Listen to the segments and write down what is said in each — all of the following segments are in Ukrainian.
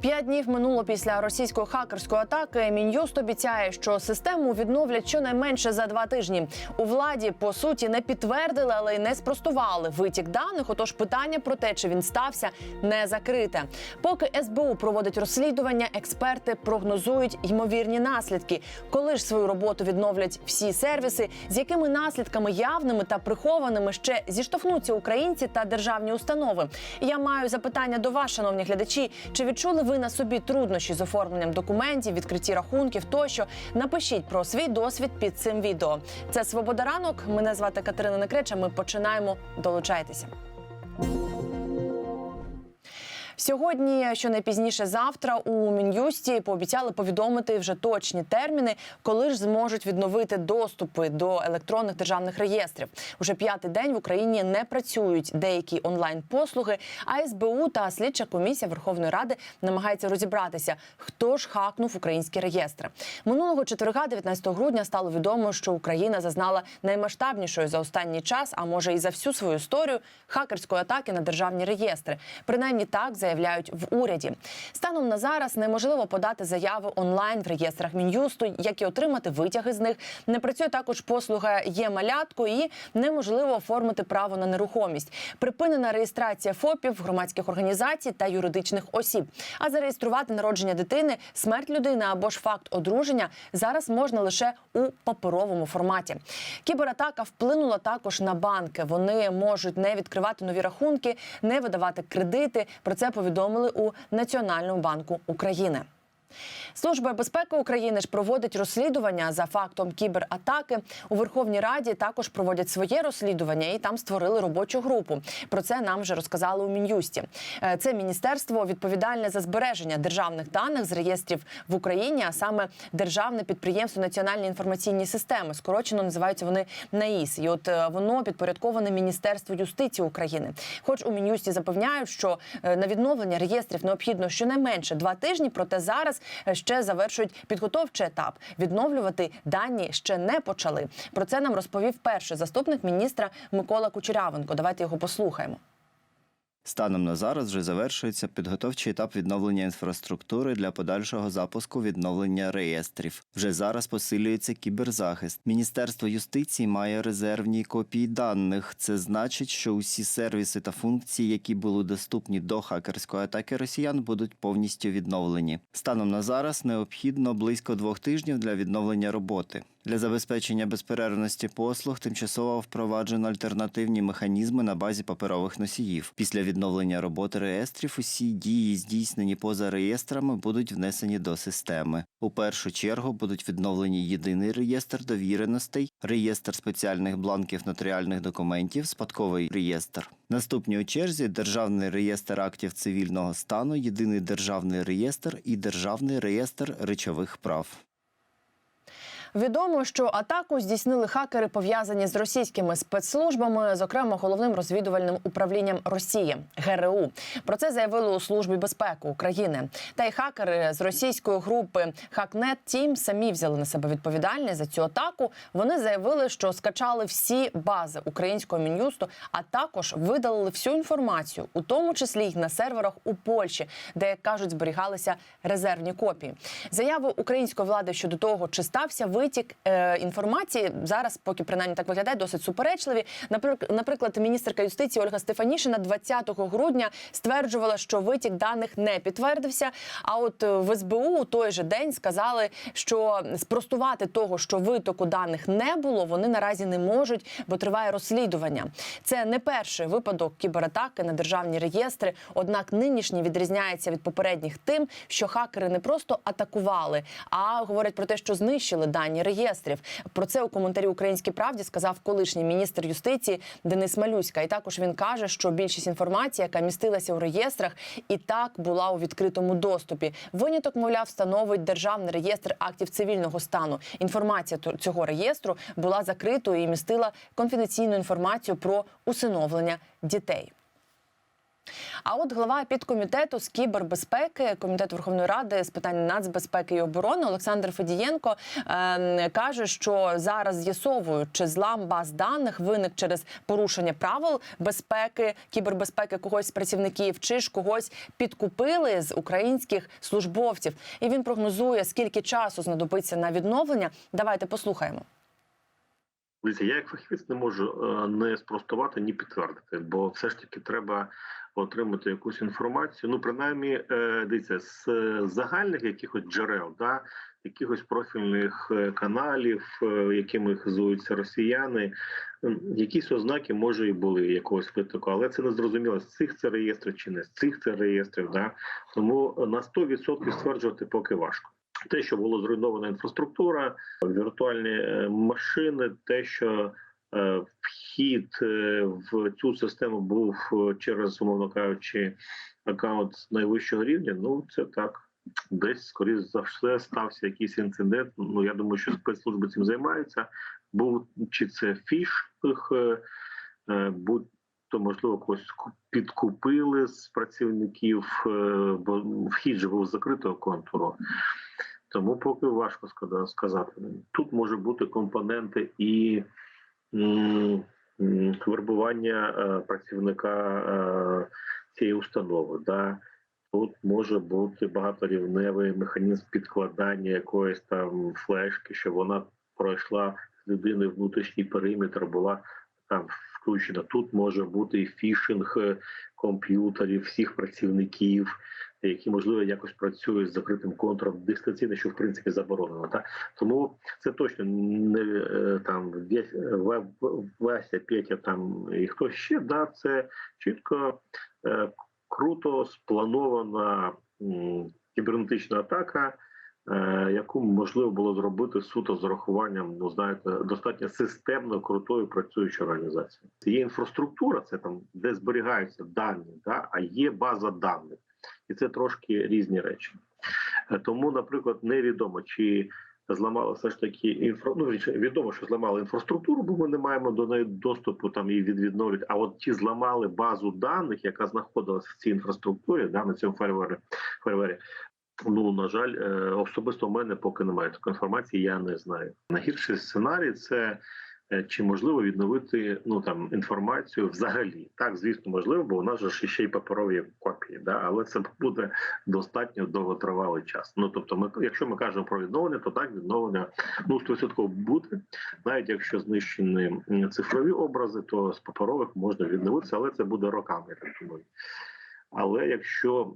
П'ять днів минуло після російської хакерської атаки. Мін'юст обіцяє, що систему відновлять щонайменше за два тижні. У владі по суті не підтвердили, але й не спростували витік даних. Отож, питання про те, чи він стався, не закрите. Поки СБУ проводить розслідування, експерти прогнозують ймовірні наслідки. Коли ж свою роботу відновлять всі сервіси, з якими наслідками явними та прихованими ще зіштовхнуться українці та державні установи. Я маю запитання до вас, шановні глядачі. Чи відчули ви на собі труднощі з оформленням документів, відкритті рахунків тощо? Напишіть про свій досвід під цим відео. Це Свобода ранок. Мене звати Катерина Некреча. Ми починаємо. Долучайтеся. Сьогодні, що найпізніше завтра, у мін'юсті пообіцяли повідомити вже точні терміни, коли ж зможуть відновити доступи до електронних державних реєстрів. Уже п'ятий день в Україні не працюють деякі онлайн-послуги. А СБУ та слідча комісія Верховної Ради намагається розібратися, хто ж хакнув українські реєстри. Минулого четверга, 19 грудня, стало відомо, що Україна зазнала наймасштабнішої за останній час, а може і за всю свою історію хакерської атаки на державні реєстри. Принаймні так заявляють в уряді. Станом на зараз неможливо подати заяви онлайн в реєстрах мін'юсту, як і отримати витяги з них. Не працює також послуга є малятко і неможливо оформити право на нерухомість. Припинена реєстрація ФОПів, громадських організацій та юридичних осіб. А зареєструвати народження дитини, смерть людини або ж факт одруження зараз можна лише у паперовому форматі. Кібератака вплинула також на банки. Вони можуть не відкривати нові рахунки, не видавати кредити. Про це повідомили у Національному банку України. Служба безпеки України ж проводить розслідування за фактом кібератаки. У Верховній Раді також проводять своє розслідування і там створили робочу групу. Про це нам вже розказали у мін'юсті. Е, Це міністерство відповідальне за збереження державних даних з реєстрів в Україні, а саме державне підприємство Національні інформаційні системи. Скорочено називаються вони НАІС. І от е, воно підпорядковане Міністерству юстиції України. Хоч у мін'юсті запевняють, що е, на відновлення реєстрів необхідно щонайменше два тижні, проте зараз ще завершують підготовчий етап. Відновлювати дані ще не почали. Про це нам розповів перший заступник міністра Микола Кучерявенко. Давайте його послухаємо. Станом на зараз вже завершується підготовчий етап відновлення інфраструктури для подальшого запуску відновлення реєстрів. Вже зараз посилюється кіберзахист. Міністерство юстиції має резервні копії даних. Це значить, що усі сервіси та функції, які були доступні до хакерської атаки росіян, будуть повністю відновлені. Станом на зараз необхідно близько двох тижнів для відновлення роботи. Для забезпечення безперервності послуг тимчасово впроваджено альтернативні механізми на базі паперових носіїв. Після відновлення роботи реєстрів усі дії, здійснені поза реєстрами, будуть внесені до системи. У першу чергу будуть відновлені єдиний реєстр довіреностей, реєстр спеціальних бланків нотаріальних документів, спадковий реєстр. Наступні у черзі державний реєстр актів цивільного стану, єдиний державний реєстр і державний реєстр речових прав. Відомо, що атаку здійснили хакери, пов'язані з російськими спецслужбами, зокрема головним розвідувальним управлінням Росії ГРУ. Про це заявили у службі безпеки України. Та й хакери з російської групи Хакнет Тім самі взяли на себе відповідальність за цю атаку. Вони заявили, що скачали всі бази українського мін'юсту, а також видалили всю інформацію, у тому числі й на серверах у Польщі, де як кажуть зберігалися резервні копії. Заяви української влади щодо того, чи стався витік е, інформації зараз, поки принаймні так виглядає, досить суперечливі. Наприк- Наприклад, міністерка юстиції Ольга Стефанішина 20 грудня стверджувала, що витік даних не підтвердився. А от е, в СБУ у той же день сказали, що спростувати того, що витоку даних не було, вони наразі не можуть, бо триває розслідування. Це не перший випадок кібератаки на державні реєстри. Однак нинішній відрізняється від попередніх тим, що хакери не просто атакували, а говорять про те, що знищили дані реєстрів. Про це у коментарі Українській правді сказав колишній міністр юстиції Денис Малюська. І також він каже, що більшість інформації, яка містилася у реєстрах, і так була у відкритому доступі. Виняток, мовляв, становить державний реєстр актів цивільного стану. Інформація цього реєстру була закритою і містила конфіденційну інформацію про усиновлення дітей. А от глава підкомітету з кібербезпеки комітету Верховної Ради з питань нацбезпеки і оборони Олександр Федієнко е, каже, що зараз з'ясовують, чи злам баз даних виник через порушення правил безпеки, кібербезпеки когось з працівників, чи ж когось підкупили з українських службовців. І він прогнозує, скільки часу знадобиться на відновлення. Давайте послухаємо. Я як фахівець не можу е, не спростувати, ні підтвердити, бо все ж таки треба отримати якусь інформацію. Ну, принаймні, е, дивіться, з загальних якихось джерел, да, якихось профільних е, каналів, е, якими хизуються росіяни, якісь ознаки може і були якогось витоку, але це не зрозуміло, з цих це реєстрів чи не з цих це реєстрів. Да? Тому на 100% стверджувати поки важко. Те, що було зруйнована інфраструктура, віртуальні машини, те, що вхід е, в цю систему був е, через, умовно кажучи, аккаунт найвищого рівня. Ну це так. Десь, скоріш за все, стався якийсь інцидент. Ну я думаю, що спецслужби цим займаються. Був чи це е, е, будь то можливо когось підкупили з працівників, е, бо вхід же був закритого контуру. Тому поки важко сказати. Тут може бути компоненти і вербування е, працівника е, цієї установи. Да? Тут може бути багаторівневий механізм підкладання якоїсь там флешки, щоб вона пройшла з людини внутрішній периметр, була там включена. Тут може бути і фішинг е, комп'ютерів, всіх працівників, які можливо якось працюють з закритим контуром дистанційно, що в принципі заборонено. Так? Тому це точно не е, там Вася, Петя там і хто ще. Да, це чітко е, круто спланована кібернетична атака. е, Яку можливо було зробити суто з урахуванням, ну знаєте, достатньо системно крутої працюючої організації. Є інфраструктура, це там де зберігаються дані, да, а є база даних, і це трошки різні речі. Е, Тому, наприклад, невідомо чи зламали все ж таки інфра... ну, відомо, що зламали інфраструктуру, бо ми не маємо до неї доступу там її від відновлюють. А от чи зламали базу даних, яка знаходилась в цій інфраструктурі, да, на цьому фервері, фервері. Ну на жаль, е, особисто в мене поки немає такої інформації. Я не знаю. Найгірший сценарій це чи можливо відновити ну там інформацію взагалі. Так, звісно, можливо, бо у нас же ще й паперові копії, да, але це буде достатньо довготривалий час. Ну тобто, ми, якщо ми кажемо про відновлення, то так відновлення ну 100% буде. Навіть якщо знищені цифрові образи, то з паперових можна відновитися, але це буде роками, так думаю. Але якщо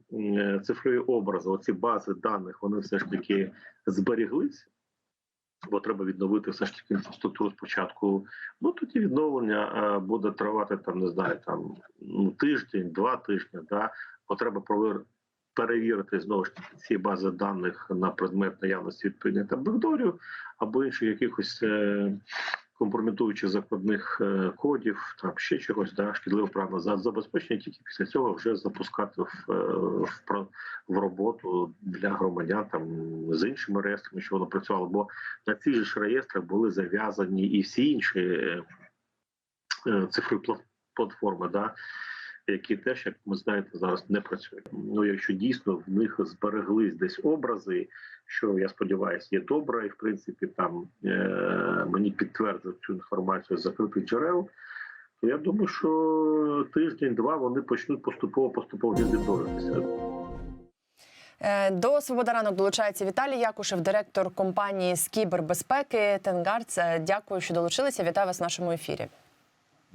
цифрові образи, оці бази даних, вони все ж таки зберіглися, бо треба відновити все ж таки інфраструктуру спочатку. Ну тоді відновлення е, буде тривати там, не знаю, там ну, тиждень, два тижні. Да? Бо треба провер... перевірити знову ж таки ці бази даних на предмет наявності відповідних там бекдорів або інших якихось. Е... Компрометуючих закладних е, кодів, там ще чогось, да, шкідливо правильно за забезпечення, тільки після цього вже запускати в, е, в, в роботу для громадян там з іншими реєстрами, що воно працювало. Бо на ці ж реєстри були зав'язані і всі інші цифри е, цифрові платформи, да, які теж, як ви знаєте, зараз не працюють. Ну, якщо дійсно в них збереглись десь образи, що я сподіваюся, є добре, і в принципі там е, мені підтверджують цю інформацію з закритих джерел. То я думаю, що тиждень-два вони почнуть поступово поступово відновлюватися. Е, До «Свобода ранок» долучається Віталій Якушев, директор компанії з кібербезпеки Тенгардс. Е, Дякую, що долучилися. Вітаю вас в нашому ефірі.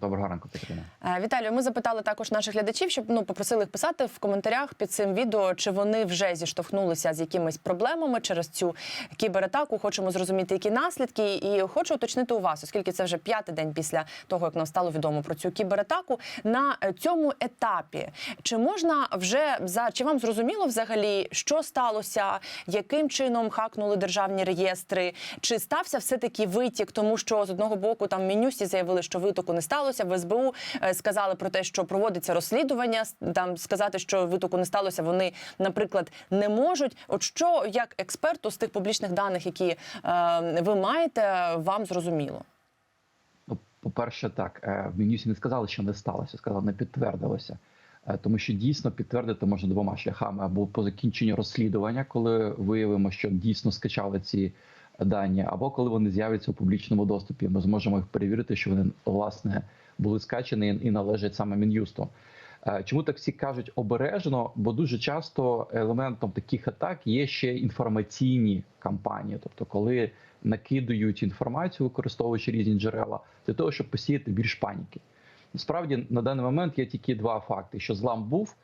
Доброго ранку, Катерина. Е, Віталію, ми запитали також наших глядачів, щоб ну попросили їх писати в коментарях під цим відео, чи вони вже зіштовхнулися з якимись проблемами через цю кібератаку. Хочемо зрозуміти, які наслідки, і хочу уточнити у вас, оскільки це вже п'ятий день після того, як нам стало відомо про цю кібератаку. На е, цьому етапі чи можна вже за чи вам зрозуміло взагалі, що сталося, яким чином хакнули державні реєстри? Чи стався все таки витік, тому що з одного боку там в Мінюсті заявили, що витоку не сталося. В СБУ е, сказали про те, що проводиться розслідування. Там сказати, що витоку не сталося, вони, наприклад, не можуть. От що як експерту з тих публічних даних, які е, ви маєте, вам зрозуміло? Ну, по-перше, так, е, в Мінюсі не сказали, що не сталося, сказали, не підтвердилося. Е, Тому що дійсно підтвердити можна двома шляхами або по закінченню розслідування, коли виявимо, що дійсно скачали ці дані, або коли вони з'являться у публічному доступі. Ми зможемо їх перевірити, що вони власне були скачані і належать саме мін'юсту. Е, Чому так всі кажуть обережно? Бо дуже часто елементом таких атак є ще інформаційні кампанії, тобто коли накидують інформацію, використовуючи різні джерела, для того, щоб посіяти більш паніки. Насправді на даний момент є тільки два факти: що злам був,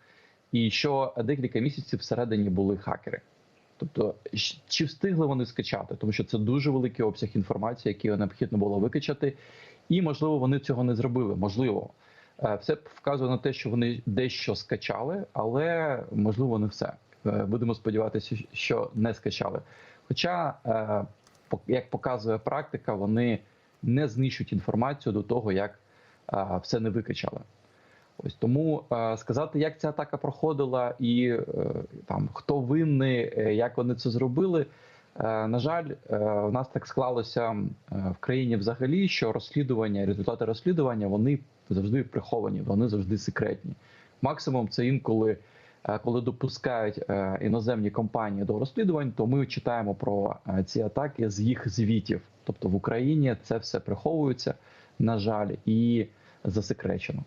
і що декілька місяців всередині були хакери. Тобто, чи встигли вони скачати, тому що це дуже великий обсяг інформації, який необхідно було викачати, і можливо вони цього не зробили. Можливо, Е, все вказує на те, що вони дещо скачали, але можливо не все. Е, Будемо сподіватися, що не скачали. Хоча, е, як показує практика, вони не знищують інформацію до того, як все не викачали. Ось тому е, сказати, як ця атака проходила, і е, там хто винний, е, як вони це зробили. На жаль, у нас так склалося в країні взагалі, що розслідування, результати розслідування вони завжди приховані, вони завжди секретні. Максимум це інколи, коли допускають іноземні компанії до розслідувань, то ми читаємо про ці атаки з їх звітів. Тобто в Україні це все приховується, на жаль, і засекречено.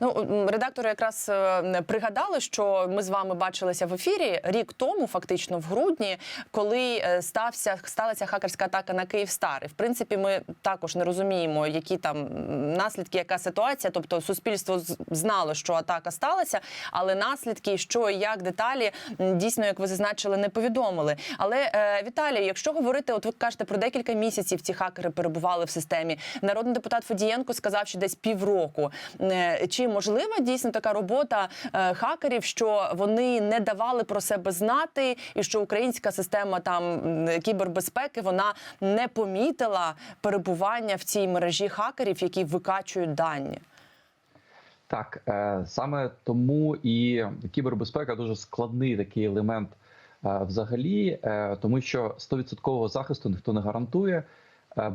Ну редактори якраз е, пригадали, що ми з вами бачилися в ефірі рік тому, фактично в грудні, коли е, стався сталася хакерська атака на Київстар. І в принципі, ми також не розуміємо, які там наслідки, яка ситуація. Тобто, суспільство знало, що атака сталася, але наслідки, що і як деталі дійсно, як ви зазначили, не повідомили. Але е, Віталій, якщо говорити, от ви кажете про декілька місяців, ці хакери перебували в системі. Народний депутат Федієнко сказав, що десь півроку. Чи можлива дійсно така робота е, хакерів, що вони не давали про себе знати, і що українська система там кібербезпеки вона не помітила перебування в цій мережі хакерів, які викачують дані? Так, е, саме тому і кібербезпека дуже складний такий елемент е, взагалі, тому що 100% захисту ніхто не гарантує.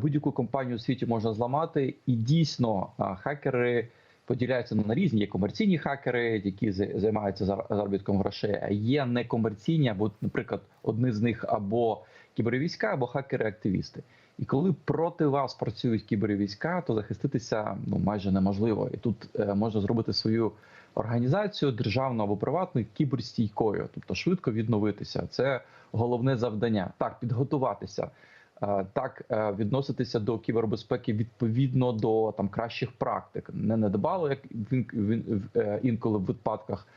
Будь-яку компанію у світі можна зламати, і дійсно хакери поділяються на різні. Є комерційні хакери, які займаються зар- заробітком грошей, а є некомерційні, або, наприклад, одні з них або кібервійська, або хакери-активісти. І коли проти вас працюють кібервійська, то захиститися ну майже неможливо. І тут е, можна зробити свою організацію державну або приватну кіберстійкою, тобто швидко відновитися. Це головне завдання. Так, підготуватися. Е, Так, е, відноситися до кібербезпеки відповідно до там кращих практик, не недбало, як він, він е, інколи в випадках,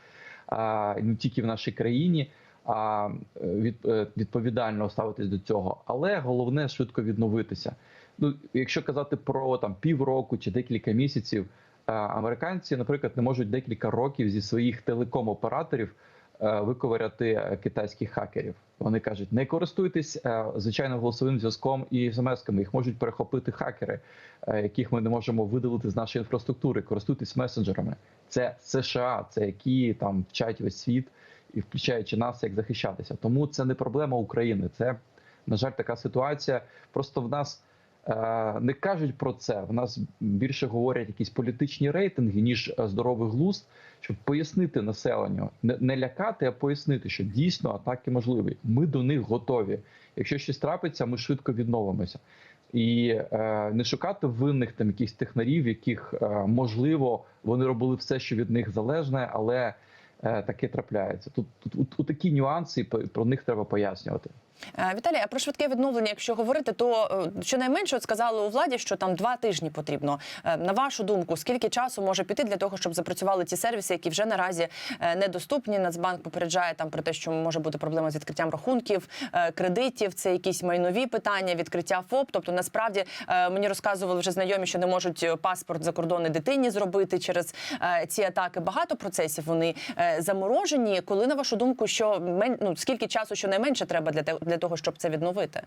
не тільки в нашій країні, а від, відповідально ставитись до цього. Але головне швидко відновитися. Ну, якщо казати про там півроку чи декілька місяців, американці, наприклад, не можуть декілька років зі своїх телеком-операторів виковиряти китайських хакерів. Вони кажуть, не користуйтесь е, звичайно голосовим зв'язком і смс-ками. Їх можуть перехопити хакери, е, яких ми не можемо видалити з нашої інфраструктури. Користуйтесь месенджерами. Це США, це які там вчать весь світ і включаючи нас, як захищатися. Тому це не проблема України. Це на жаль, така ситуація. Просто в нас не кажуть про це. В нас більше говорять якісь політичні рейтинги, ніж е, здоровий глузд, щоб пояснити населенню, не, лякати, а пояснити, що дійсно атаки можливі. Ми до них готові. Якщо щось трапиться, ми швидко відновимося. І е, не шукати винних там якихось технарів, яких е, можливо вони робили все, що від них залежне, але е, таке трапляється. Тут, тут, тут, тут такі нюанси, про них треба пояснювати. Е, Віталій, а про швидке відновлення, якщо говорити, то е, щонайменше от сказали у владі, що там два тижні потрібно. Е, На вашу думку, скільки часу може піти для того, щоб запрацювали ті сервіси, які вже наразі е, недоступні? Нацбанк попереджає там про те, що може бути проблема з відкриттям рахунків, е, кредитів, це якісь майнові питання, відкриття ФОП. Тобто, насправді е, мені розказували вже знайомі, що не можуть е, паспорт закордонний дитині зробити через е, ці атаки. Багато процесів вони е, заморожені. Коли на вашу думку, що мен... ну, скільки часу щонайменше треба для те- для того, щоб це відновити?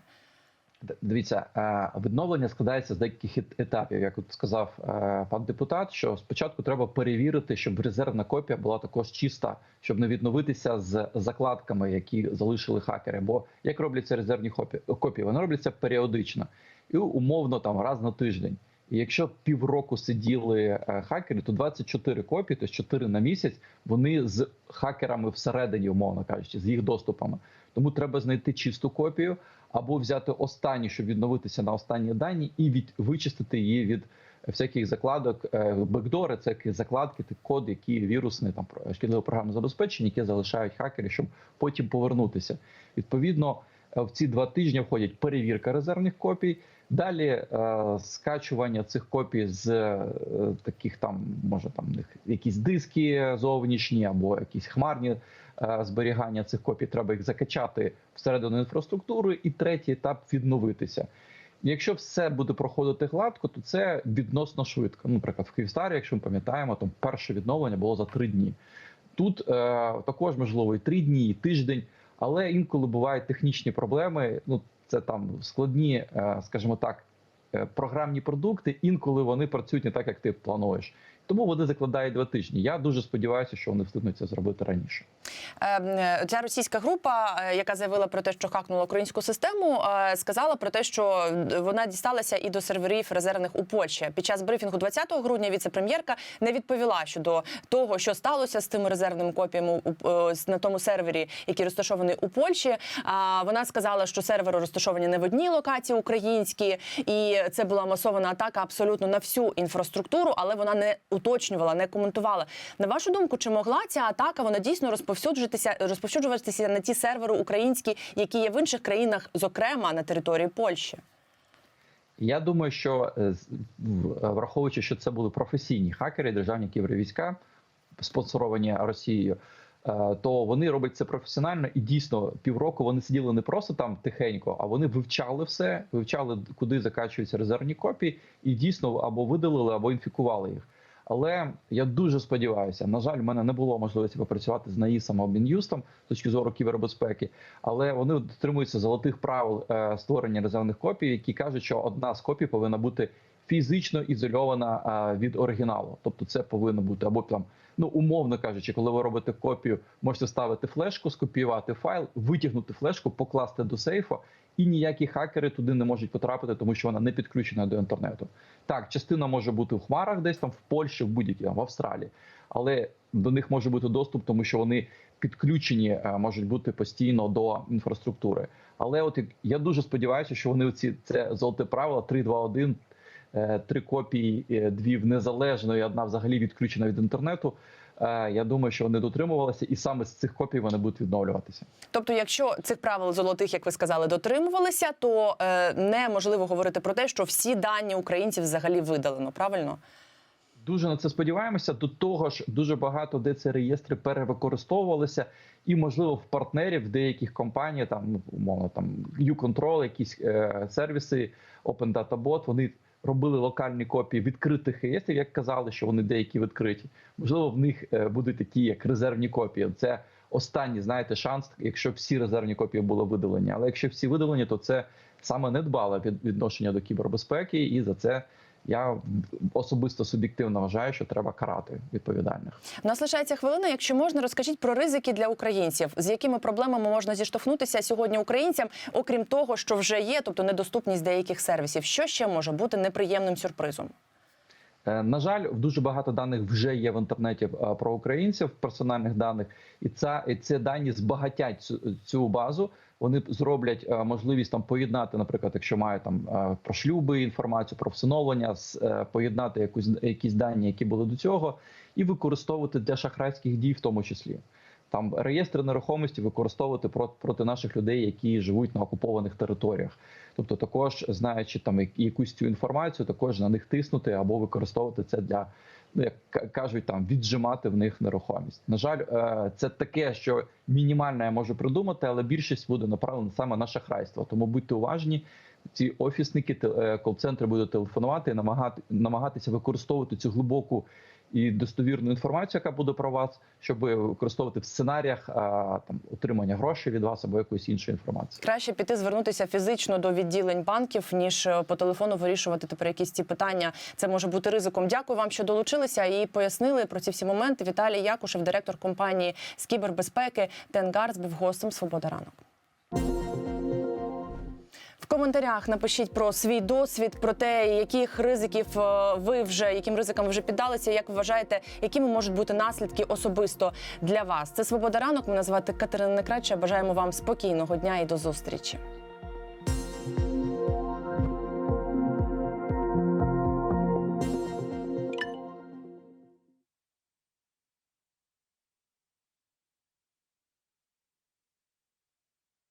Дивіться, е, відновлення складається з деяких етапів. Як от сказав е, пан депутат, що спочатку треба перевірити, щоб резервна копія була також чиста, щоб не відновитися з закладками, які залишили хакери. Бо як робляться резервні копії? Вони робляться періодично і умовно там раз на тиждень. Якщо півроку сиділи е, хакери, то 24 копії, тобто 4 на місяць, вони з хакерами всередині, умовно кажучи, з їх доступами. Тому треба знайти чисту копію або взяти останню, щоб відновитися на останні дані, і від вичистити її від всяких закладок. Е, Бекдори це які закладки, код, які вірусне там шкідливе програмне забезпечення, яке залишають хакери, щоб потім повернутися. Відповідно, в ці два тижні входять перевірка резервних копій. Далі е, скачування цих копій з е, таких там, може там якісь диски зовнішні або якісь хмарні е, зберігання цих копій. Треба їх закачати всередину інфраструктури. І третій етап відновитися. Якщо все буде проходити гладко, то це відносно швидко. Ну, Наприклад, в Київстарі, якщо ми пам'ятаємо, там перше відновлення було за три дні. Тут е, також можливо і три дні, і тиждень, але інколи бувають технічні проблеми. Ну це там складні, е, скажімо так, програмні продукти. Інколи вони працюють не так, як ти плануєш. Тому вони закладають два тижні. Я дуже сподіваюся, що вони встигнуть це зробити раніше. Е, Ця російська група, е, яка заявила про те, що хакнула українську систему, е, сказала про те, що вона дісталася і до серверів резервних у Польщі. Під час брифінгу 20 грудня віце-прем'єрка не відповіла щодо того, що сталося з тими резервними копіями е, на тому сервері, який розташований у Польщі. А вона сказала, що сервери розташовані не в одній локації українській, і це була масована атака абсолютно на всю інфраструктуру, але вона не уточнювала, не коментувала. На вашу думку, чи могла ця атака вона дійсно розповсюджуватися, розповсюджуватися на ті сервери українські, які є в інших країнах, зокрема на території Польщі? Я думаю, що е, враховуючи, що це були професійні хакери, державні кібервійська, спонсоровані Росією, то вони роблять це професіонально і дійсно півроку вони сиділи не просто там тихенько, а вони вивчали все, вивчали, куди закачуються резервні копії, і дійсно або видалили, або інфікували їх. Але я дуже сподіваюся, на жаль, в мене не було можливості попрацювати з НАІСом або Мін'юстом з точки зору кібербезпеки, але вони дотримуються золотих правил е, створення резервних копій, які кажуть, що одна з копій повинна бути фізично ізольована від оригіналу. Тобто, це повинно бути або там, ну умовно кажучи, коли ви робите копію, можете ставити флешку, скопіювати файл, витягнути флешку, покласти до сейфу. І ніякі хакери туди не можуть потрапити, тому що вона не підключена до інтернету. Так, частина може бути в хмарах, десь там в Польщі, в будь-якій в Австралії, але до них може бути доступ, тому що вони підключені е, можуть бути постійно до інфраструктури. Але от я дуже сподіваюся, що вони оці це золоте правило 3-2-1, е, три копії, е, дві в незалежної, одна взагалі відключена від інтернету. Е, Я думаю, що вони дотримувалися, і саме з цих копій вони будуть відновлюватися. Тобто, якщо цих правил золотих, як ви сказали, дотримувалися, то е, неможливо говорити про те, що всі дані українців взагалі видалено. Правильно? Дуже на це сподіваємося. До того ж, дуже багато де ці реєстри перевикористовувалися, і можливо в партнерів деяких компаній, там умовно там U-Control, якісь е, сервіси, Open Data Bot, вони робили локальні копії відкритих реєстрів, як казали, що вони деякі відкриті. Можливо, в них е, будуть такі як резервні копії. Це останній, знаєте, шанс, якщо всі резервні копії були видалені. Але якщо всі видалені, то це саме недбале від відношення до кібербезпеки, і за це я особисто суб'єктивно вважаю, що треба карати відповідальних. У нас лишається хвилина. Якщо можна, розкажіть про ризики для українців, з якими проблемами можна зіштовхнутися сьогодні українцям, окрім того, що вже є, тобто недоступність деяких сервісів. Що ще може бути неприємним сюрпризом? Е, На жаль, дуже багато даних вже є в інтернеті е, про українців, персональних даних, і ця і ці дані збагатять цю, цю базу. Вони зроблять е, можливість там поєднати, наприклад, якщо мають там про шлюби інформацію, про всиновлення, поєднати якусь якісь дані, які були до цього, і використовувати для шахрайських дій, в тому числі. Там реєстри нерухомості використовувати проти, наших людей, які живуть на окупованих територіях. Тобто, також знаючи там якусь цю інформацію, також на них тиснути або використовувати це для ну як кажуть, там віджимати в них нерухомість. На жаль, е, це таке, що мінімально я можу придумати, але більшість буде направлена саме на шахрайство. Тому будьте уважні. Ці офісники е, кол-центри будуть телефонувати і намагати намагатися використовувати цю глибоку і достовірну інформацію, яка буде про вас, щоб використовувати в сценаріях там отримання грошей від вас або якоїсь іншої інформації. Краще піти звернутися фізично до відділень банків, ніж е, по телефону вирішувати тепер якісь ці питання. Це може бути ризиком. Дякую вам, що долучилися і пояснили про ці всі моменти. Віталій Якушев, директор компанії з кібербезпеки Тенгардс, був гостем Свобода ранок. В коментарях напишіть про свій досвід, про те, яких ризиків е, ви вже яким ризикам вже піддалися. Як вважаєте, якими можуть бути наслідки особисто для вас? Це свобода ранок. Мене звати Катерина Некрача. Бажаємо вам спокійного дня і до зустрічі.